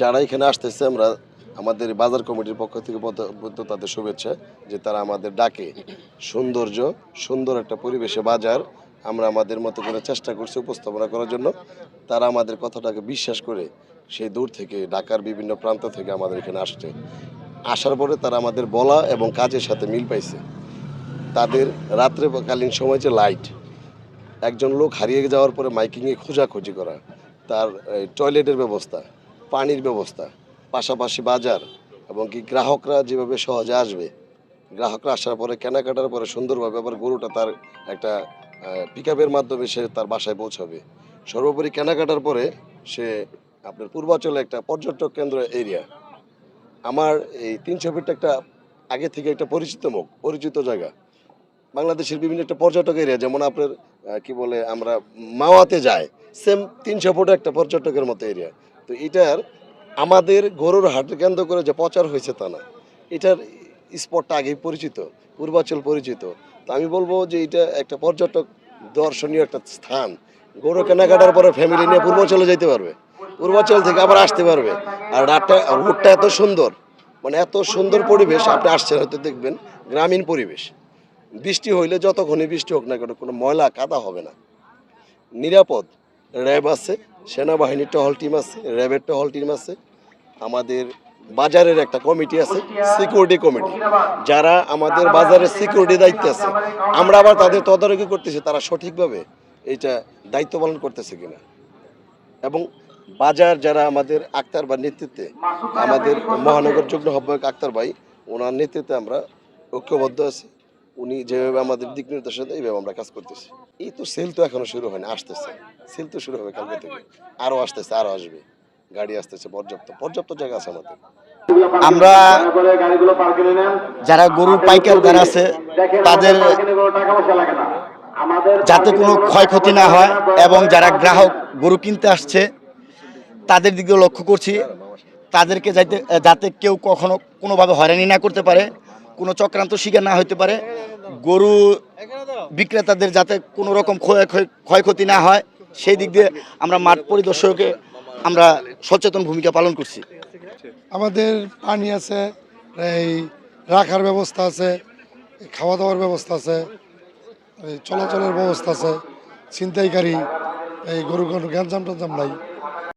যারা এখানে আসতেছে, আমরা আমাদের বাজার কমিটির পক্ষ থেকে তাদের শুভেচ্ছা যে তারা আমাদের ডাকে। সৌন্দর্য, সুন্দর একটা পরিবেশে বাজার আমরা আমাদের মতো করে চেষ্টা করছি উপস্থাপনা করার জন্য। তারা আমাদের কথাটাকে বিশ্বাস করে সেই দূর থেকে ঢাকার বিভিন্ন প্রান্ত থেকে আমাদের এখানে আসছে। আসার পরে তারা আমাদের বলা এবং কাজের সাথে মিল পাইছে। তাদের রাত্রেকালীন সময় যে লাইট, একজন লোক হারিয়ে যাওয়ার পরে মাইকিংয়ে খোঁজাখুঁজি করা, তার টয়লেটের ব্যবস্থা পানির ব্যবস্থা, পাশাপাশি বাজার এবং কি গ্রাহকরা যেভাবে সহজে আসবে। গ্রাহকরা আসার পরে, কেনাকাটার পরে সুন্দরভাবে আবার গরুটা তার একটা পিক মাধ্যমে সে তার বাসায় পৌঁছাবে। সর্বোপরি কেনাকাটার পরে সে আপনার পূর্বাঞ্চলে একটা পর্যটক কেন্দ্র এরিয়া আমার এই তিনশো ফিট একটা আগে থেকে একটা পরিচিত মুখ, পরিচিত জায়গা। বাংলাদেশের বিভিন্ন একটা পর্যটক এরিয়া যেমন আপনার কি বলে আমরা মাওয়াতে যাই সেম তিনশো ফুট একটা পর্যটকের মতো এরিয়া তো এটার আমাদের গরুর হাট কেন্দ্র করে যে প্রচার হয়েছে তা না। এটার স্পটটা আগেই পরিচিত, পূর্বাচল পরিচিত। তো আমি বলব যে এটা একটা পর্যটক দর্শনীয় একটা স্থান। গরু কেনাকাটার পরে ফ্যামিলি নিয়ে পূর্বাচলে যেতে পারবে, পূর্বাচল থেকে আবার আসতে পারবে। আর রাতটা রুটটা এত সুন্দর মানে এত সুন্দর পরিবেশ, আপনি আসছেন হয়তো দেখবেন, গ্রামীণ পরিবেশ। বৃষ্টি হইলে যতক্ষণই বৃষ্টি হোক না কেন, কোনো ময়লা, কাদা হবে না। নিরাপদ, র্যাব আছে সেনাবাহিনীর টহল টিম আছে র্যাবের টহল টিম আছে, আমাদের বাজারের একটা কমিটি আছে সিকিউরিটি কমিটি। যারা আমাদের বাজারের সিকিউরিটি দায়িত্বে আছে, আমরা আবার তাদের তদারকি করতেছি, তারা সঠিকভাবে এটা দায়িত্ব পালন করতেছে কিনা। এবং বাজার যারা আমাদের আক্তার বা নেতৃত্বে, আমাদের মহানগর যুগ্ম আক্তার ভাই, ওনার নেতৃত্বে আমরা ঐক্যবদ্ধ আছি। উনি যেভাবে আমাদের দিক নির্দেশনা দেয়, এইভাবে আমরা কাজ করতেছি। এই তো সেল তো এখনও শুরু হয়নি, আসতেছে। সেল তো শুরু হবে কালকে থেকে। আরও আসতেছে আরও আসবে। গাড়ি আসতেছে, পর্যাপ্ত। পর্যাপ্ত জায়গা আছে আমাদের। আমরা যারা গরুর পাইকার যারা আছে, তাদের যাতে কোনো ক্ষয়ক্ষতি না হয় এবং যারা গ্রাহক গরু কিনতে আসছে, তাদের দিকেও লক্ষ্য করছি। তাদেরকে যাতে যাতে কেউ কখনো কোনোভাবে হয়রানি না করতে পারে। কোনো চক্রান্ত শিকার না হতে পারে। গরু বিক্রেতাদের যাতে কোনো রকম ক্ষয় ক্ষয়- ক্ষয়ক্ষতি না হয়, সেই দিক দিয়ে আমরা মাঠ পরিদর্শকে আমরা সচেতন ভূমিকা পালন করছি। আমাদের পানি আছে, এই রাখার ব্যবস্থা আছে খাওয়া দাওয়ার ব্যবস্থা আছে চলাচলের ব্যবস্থা আছে, ছিনতাইকারী, এই গরু গরু গ্যাঞ্জাম ট্যাঞ্জাম নাই।